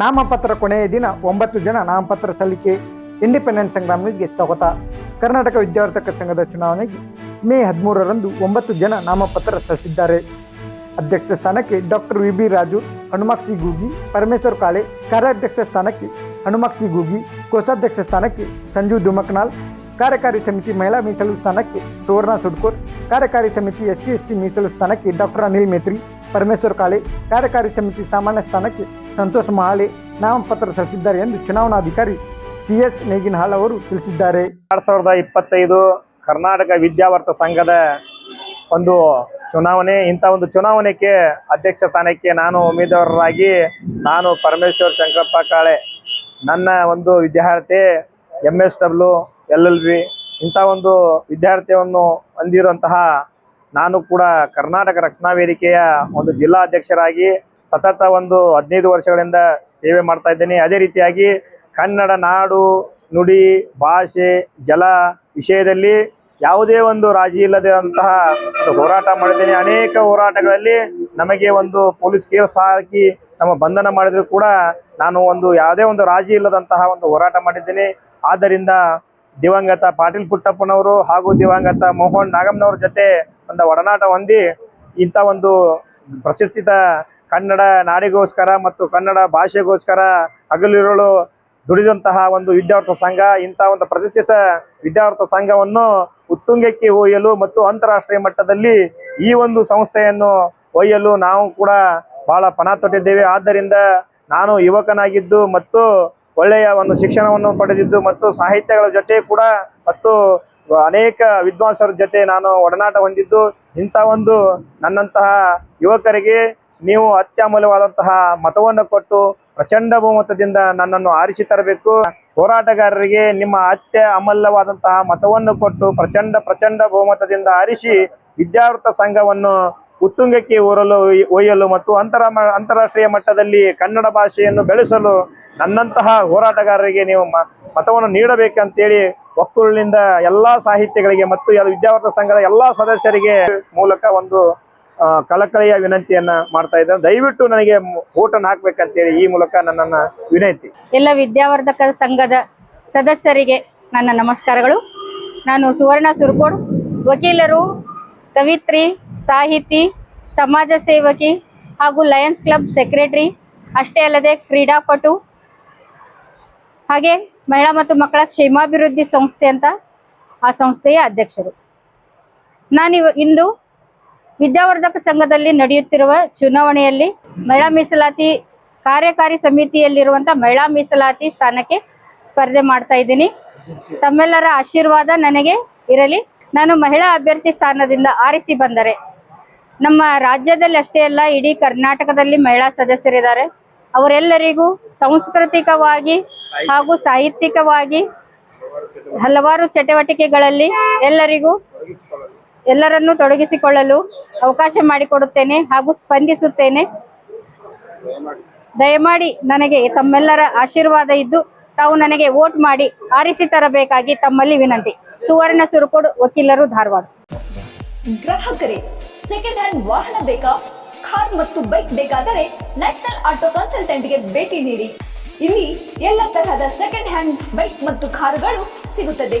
ನಾಮಪತ್ರ ಕೊನೆಯ ದಿನ ಒಂಬತ್ತು ಜನ ನಾಮಪತ್ರ ಸಲ್ಲಿಕೆ ಇಂಡಿಪೆಂಡೆನ್ಸ್ ಸಂಗ್ರಾಮ್ ನ್ಯೂಸ್ಗೆ ಸ್ವಾಗತ. ಕರ್ನಾಟಕ ವಿದ್ಯಾವರ್ತಕ ಸಂಘದ ಚುನಾವಣೆಗೆ ಮೇ ಹದಿಮೂರರಂದು ಒಂಬತ್ತು ಜನ ನಾಮಪತ್ರ ಸಲ್ಲಿಸಿದ್ದಾರೆ. ಅಧ್ಯಕ್ಷ ಸ್ಥಾನಕ್ಕೆ doctor V B Raju, Hanumakshi Googi, Parameshwar Kale, ಕಾರ್ಯಾಧ್ಯಕ್ಷ ಸ್ಥಾನಕ್ಕೆ ಹನುಮಾಕ್ಷಿ ಗೂಗಿ, ಕೋಶಾಧ್ಯಕ್ಷ ಸ್ಥಾನಕ್ಕೆ ಸಂಜು ಧುಮಕ್ನಾಲ್ ಕಾರ್ಯಕಾರಿ ಸಮಿತಿ ಮಹಿಳಾ ಮೀಸಲು ಸ್ಥಾನಕ್ಕೆ ಸುವರ್ಣ ಸುಡ್ಕೋರ್, ಕಾರ್ಯಕಾರಿ ಸಮಿತಿ ಎಸ್ ಸಿ ಎಸ್ ಟಿ ಮೀಸಲು ಸ್ಥಾನಕ್ಕೆ ಡಾಕ್ಟರ್ ಅನಿಲ್ ಮೇತ್ರಿ, ಪರಮೇಶ್ವರ್ ಕಾಳೆ, ಕಾರ್ಯಕಾರಿ ಸಮಿತಿ ಸಾಮಾನ್ಯ ಸ್ಥಾನಕ್ಕೆ ಸಂತೋಷ್ ಮಹಾಳೆ ನಾಮಪತ್ರ ಸಲ್ಲಿಸಿದ್ದಾರೆ ಎಂದು ಚುನಾವಣಾಧಿಕಾರಿ ಸಿ ಎಸ್ ನೇಗಿನಹಾಳ್ ಅವರು ತಿಳಿಸಿದ್ದಾರೆ. ಎರಡ್ ಸಾವಿರದ ಇಪ್ಪತ್ತೈದು ಕರ್ನಾಟಕ ವಿದ್ಯಾವರ್ತ ಸಂಘದ ಒಂದು ಚುನಾವಣೆ, ಇಂಥ ಒಂದು ಚುನಾವಣೆಗೆ ಅಧ್ಯಕ್ಷ ಸ್ಥಾನಕ್ಕೆ ನಾನು ಉಮೇದುವಾರರಾಗಿ ನಾನು ಪರಮೇಶ್ವರ್ ಶಂಕರಪ್ಪ ಕಾಳೆ, ನನ್ನ ಒಂದು ವಿದ್ಯಾರ್ಥಿ M S W L L B ಇಂಥ ಒಂದು ವಿದ್ಯಾರ್ಥಿಯನ್ನು ಹೊಂದಿರುವಂತಹ ನಾನು ಕೂಡ ಕರ್ನಾಟಕ ರಕ್ಷಣಾ ವೇದಿಕೆಯ ಒಂದು ಜಿಲ್ಲಾ ಅಧ್ಯಕ್ಷರಾಗಿ ಸತತ ಒಂದು ಹದಿನೈದು ವರ್ಷಗಳಿಂದ ಸೇವೆ ಮಾಡ್ತಾ ಇದ್ದೇನೆ. ಅದೇ ರೀತಿಯಾಗಿ ಕನ್ನಡ ನಾಡು, ನುಡಿ, ಭಾಷೆ, ಜಲ ವಿಷಯದಲ್ಲಿ ಯಾವುದೇ ಒಂದು ರಾಜಿ ಇಲ್ಲದಂತಹ ಒಂದು ಹೋರಾಟ ಮಾಡಿದ್ದೇನೆ. ಅನೇಕ ಹೋರಾಟಗಳಲ್ಲಿ ನಮಗೆ ಒಂದು ಪೊಲೀಸ್ ಕೇಸ್ ಹಾಕಿ ನಮ್ಮ ಬಂಧನ ಮಾಡಿದ್ರು ಕೂಡ ನಾನು ಒಂದು ಯಾವುದೇ ಒಂದು ರಾಜಿ ಇಲ್ಲದಂತಹ ಒಂದು ಹೋರಾಟ ಮಾಡಿದ್ದೇನೆ. ಆದ್ದರಿಂದ ದಿವಂಗತ ಪಾಟೀಲ್ ಪುಟ್ಟಪ್ಪನವರು ಹಾಗೂ ದಿವಂಗತ ಮೋಹನ್ ನಾಗಮ್ಮನವ್ರ ಜೊತೆ ಒಂದು ಒಡನಾಟ ಹೊಂದಿ ಇಂಥ ಒಂದು ಪ್ರತಿಷ್ಠಿತ ಕನ್ನಡ ನಾಡಿಗೋಸ್ಕರ ಮತ್ತು ಕನ್ನಡ ಭಾಷೆಗೋಸ್ಕರ ಹಗಲಿರುಳು ದುಡಿದಂತಹ ಒಂದು ವಿದ್ಯಾರ್ಥಿ ಸಂಘ ಇಂತಹ ಒಂದು ಪ್ರತಿಷ್ಠಿತ ವಿದ್ಯಾರ್ಥ ಸಂಘವನ್ನು ಉತ್ತುಂಗಕ್ಕೆ ಒಯ್ಯಲು ಮತ್ತು ಅಂತಾರಾಷ್ಟ್ರೀಯ ಮಟ್ಟದಲ್ಲಿ ಈ ಒಂದು ಸಂಸ್ಥೆಯನ್ನು ಒಯ್ಯಲು ನಾವು ಕೂಡ ಬಹಳ ಪಣ ತೊಟ್ಟಿದ್ದೇವೆ. ಆದ್ದರಿಂದ ನಾನು ಯುವಕನಾಗಿದ್ದು ಮತ್ತು ಒಳ್ಳೆಯ ಒಂದು ಶಿಕ್ಷಣವನ್ನು ಪಡೆದಿದ್ದು ಮತ್ತು ಸಾಹಿತ್ಯಗಳ ಜೊತೆ ಕೂಡ ಮತ್ತು ಅನೇಕ ವಿದ್ವಾಂಸರ ಜೊತೆ ನಾನು ಒಡನಾಟ ಹೊಂದಿದ್ದು. ಇಂಥ ಒಂದು ನನ್ನಂತಹ ಯುವಕರಿಗೆ ನೀವು ಅತ್ಯಮೂಲ್ಯವಾದಂತಹ ಮತವನ್ನು ಕೊಟ್ಟು ಪ್ರಚಂಡ ಬಹುಮತದಿಂದ ನನ್ನನ್ನು ಆರಿಸಿ ತರಬೇಕು. ಹೋರಾಟಗಾರರಿಗೆ ನಿಮ್ಮ ಅತ್ಯ ಅಮೂಲ್ಯವಾದಂತಹ ಮತವನ್ನು ಕೊಟ್ಟು ಪ್ರಚಂಡ ಪ್ರಚಂಡ ಬಹುಮತದಿಂದ ಆರಿಸಿ ವಿದ್ಯಾವೃತ್ತ ಸಂಘವನ್ನು ಉತ್ತುಂಗಕ್ಕೆ ಓರಲು ಒಯ್ಯಲು ಮತ್ತು ಅಂತರ ಅಂತಾರಾಷ್ಟ್ರೀಯ ಮಟ್ಟದಲ್ಲಿ ಕನ್ನಡ ಭಾಷೆಯನ್ನು ಬೆಳೆಸಲು ನನ್ನಂತಹ ಹೋರಾಟಗಾರರಿಗೆ ನೀವು ಮತವನ್ನು ನೀಡಬೇಕಂತೇಳಿ ಒಕ್ಕೂರಿನಿಂದ ಎಲ್ಲಾ ಸಾಹಿತ್ಯಗಳಿಗೆ ಮತ್ತು ವಿದ್ಯಾವರ್ತ ಸಂಘದ ಎಲ್ಲಾ ಸದಸ್ಯರಿಗೆ ಮೂಲಕ ಒಂದು ಕಳಕಳಿಯ ವಿನಂತಿಯನ್ನ ಮಾಡ್ತಾ ಇದ್ದಾರೆ. ದಯವಿಟ್ಟು ನನಗೆ ಓಟನ್ನು ಹಾಕ್ಬೇಕಂತೇಳಿ ಈ ಮೂಲಕ ನನ್ನನ್ನ ವಿನಂತಿ. ಎಲ್ಲ ವಿದ್ಯಾವರ್ಧಕ ಸಂಘದ ಸದಸ್ಯರಿಗೆ ನನ್ನ ನಮಸ್ಕಾರಗಳು. ನಾನು ಸುವರ್ಣ ಸುರ್ಕೋಡ್, ವಕೀಲರು, ಕವಿತ್ರಿ, ಸಾಹಿತಿ, ಸಮಾಜ ಸೇವಕಿ ಹಾಗೂ ಲಯನ್ಸ್ ಕ್ಲಬ್ ಸೆಕ್ರೆಟರಿ, ಅಷ್ಟೇ ಅಲ್ಲದೆ ಕ್ರೀಡಾಪಟು ಹಾಗೆ ಮಹಿಳಾ ಮತ್ತು ಮಕ್ಕಳ ಕ್ಷೇಮಾಭಿವೃದ್ಧಿ ಸಂಸ್ಥೆ ಅಂತ ಆ ಸಂಸ್ಥೆಯ ಅಧ್ಯಕ್ಷರು. ನಾನಿವ ಇಂದು ವಿದ್ಯಾವರ್ಧಕ ಸಂಘದಲ್ಲಿ ನಡೆಯುತ್ತಿರುವ ಚುನಾವಣೆಯಲ್ಲಿ ಮಹಿಳಾ ಮೀಸಲಾತಿ ಕಾರ್ಯಕಾರಿ ಸಮಿತಿಯಲ್ಲಿರುವಂತಹ ಮಹಿಳಾ ಮೀಸಲಾತಿ ಸ್ಥಾನಕ್ಕೆ ಸ್ಪರ್ಧೆ ಮಾಡ್ತಾ ಇದ್ದೀನಿ. ತಮ್ಮೆಲ್ಲರ ಆಶೀರ್ವಾದ ನನಗೆ ಇರಲಿ. ನಾನು ಮಹಿಳಾ ಅಭ್ಯರ್ಥಿ ಸ್ಥಾನದಿಂದ ಆರಿಸಿ ಬಂದರೆ ನಮ್ಮ ರಾಜ್ಯದಲ್ಲಿ ಅಷ್ಟೇ ಅಲ್ಲ, ಇಡೀ ಕರ್ನಾಟಕದಲ್ಲಿ ಮಹಿಳಾ ಸದಸ್ಯರಿದ್ದಾರೆ. ಅವರೆಲ್ಲರಿಗೂ ಸಾಂಸ್ಕೃತಿಕವಾಗಿ ಹಾಗೂ ಸಾಹಿತ್ಯಿಕವಾಗಿ ಹಲವಾರು ಚಟುವಟಿಕೆಗಳಲ್ಲಿ ಎಲ್ಲರಿಗೂ ಎಲ್ಲರನ್ನೂ ತೊಡಗಿಸಿಕೊಳ್ಳಲು ಅವಕಾಶ ಮಾಡಿಕೊಡುತ್ತೇನೆ ಹಾಗೂ ಸ್ಪಂದಿಸುತ್ತೇನೆ. ದಯಮಾಡಿ ನನಗೆ ತಮ್ಮೆಲ್ಲರ ಆಶೀರ್ವಾದ ಇದ್ದು, ತಾವು ನನಗೆ ವೋಟ್ ಮಾಡಿ ಆರಿಸಿ ತರಬೇಕಾಗಿ ತಮ್ಮಲ್ಲಿ ವಿನಂತಿ. ಸುವರ್ಣ ಸುರುಕೋಡು, ವಕೀಲರು ಧಾರವಾಡ. ಗ್ರಾಹಕರೇ ಸೆಕೆಂಡ್ ಹ್ಯಾಂಡ್ ವಾಹನ ಬೇಕಾ? ಕಾರ್ ಮತ್ತು ಬೈಕ್ ಬೇಕಾದರೆ ನ್ಯಾಷನಲ್ ಆಟೋ ಕನ್ಸಲ್ಟೆಂಟ್ಗೆ ಭೇಟಿ ನೀಡಿ. ಇಲ್ಲಿ ಎಲ್ಲ ತರಹದ ಸೆಕೆಂಡ್ ಹ್ಯಾಂಡ್ ಬೈಕ್ ಮತ್ತು ಕಾರುಗಳು ಸಿಗುತ್ತದೆ.